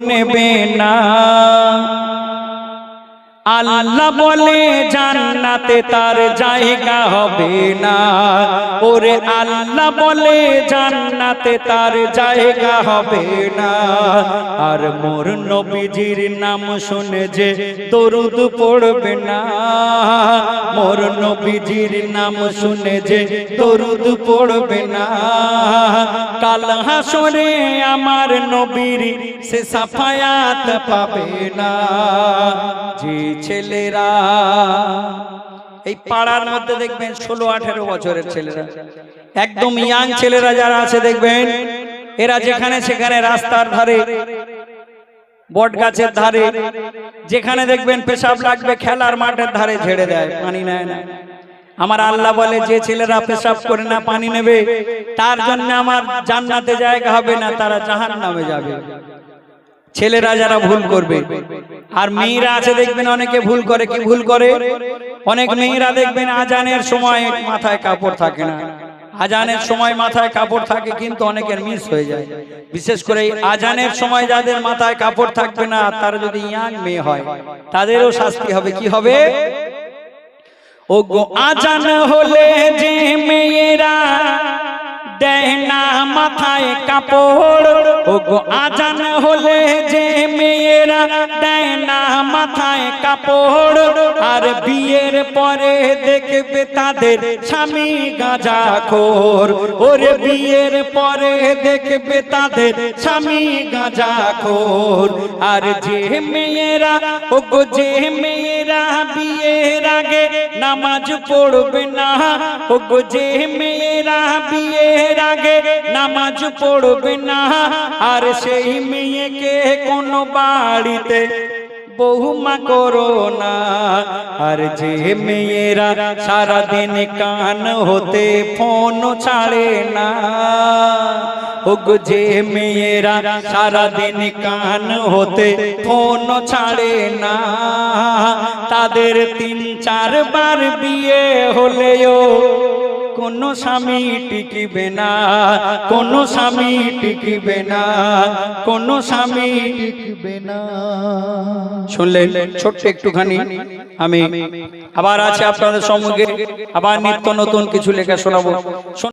নেবে না। আল্লাহ বলে, জান্নাতে তার জায়গা হবে না। ওরে আল্লাহ বলে, জান্নাতে তার জায়গা হবে না। আর মোর নবীজির নাম শুনে যে দরুদ পড়বে না। মোর নবীজির নাম শুনে যে দরুদ পড়বে না। কাল হাসরে আমার নবীর সে সাফায়াত পাবে না। যে ছেলেরা, এই পাড়ার মধ্যে দেখবেন ষোলো, আঠেরো বছরের ছেলেরা, একদম ইয়াং ছেলেরা যারা আছে দেখবেন, এরা যেখানে সেখানে রাস্তার ধারে বট গাছের ধারে, যেখানে দেখবেন পেশাব লাগবে, খেলার মাঠের ধারে ঝেড়ে দেয়, পানি নেয় না। আমার আল্লাহ বলে, যে ছেলেরা পেশাব করে না, পানি নেবে, তার জন্য আমার জান্নাতে জায়গা হবে না, তারা জাহান নামে যাবে। ছেলেরা যারা ভুল করবে, আর মেয়েরা আছে, দেখবেন অনেকে ভুল করে, কি ভুল করে? অনেক মেয়েরা দেখবেন আজানের সময় মাথায় কাপড় থাকে না। আজানের সময় মাথায় কাপড় থাকে কিন্তু অনেকের মিস হয়ে যায়। বিশেষ করে আজানের সময় যাদের মাথায় কাপড় থাকবে না, তারা যদি ইয়াং মেয়ে হয়, তাদেরও শাস্তি হবে। কি হবে? ও গো আজান হলে যে মেয়েরা দেয় না মাথায় কাপড় ও গো আজান হলে যে মেয়েরা মাথায় কাপড় আর বিয়ের পরে দেখবে তাদের স্বামী গাঁজা খোর ওরে বিয়ের পরে দেখবে তাদের স্বামী গাঁজা খোর আর যে মেয়েরা ও গো যে মেয়েরা বিয়ের আগে নামাজ পড়বে না ও গো যে মেয়েরা বিয়ের আগে নামাজ পড়বে না। আর সেই মেয়েকে কোন বাড়িতে বহুমা করো না আর যে মেয়েরা সারাদিন কান হতে ফোন ছাড়ে না। ও গো যে মেয়েরা সারাদিন কান হতে ফোন ছাড়ে না। তাদের তিন চারবার বিয়ে হলেও কোন স্বামী টিকিবে না, কোন স্বামী টিকিবে না, কোনো স্বামী টিকিবে না। শুনলেন, ছোট্ট একটুখানি, আমি আবার আছে আপনাদের সম্মুখে, আবার নিত্য নতুন কিছু লেখা শোনাবো। শোন-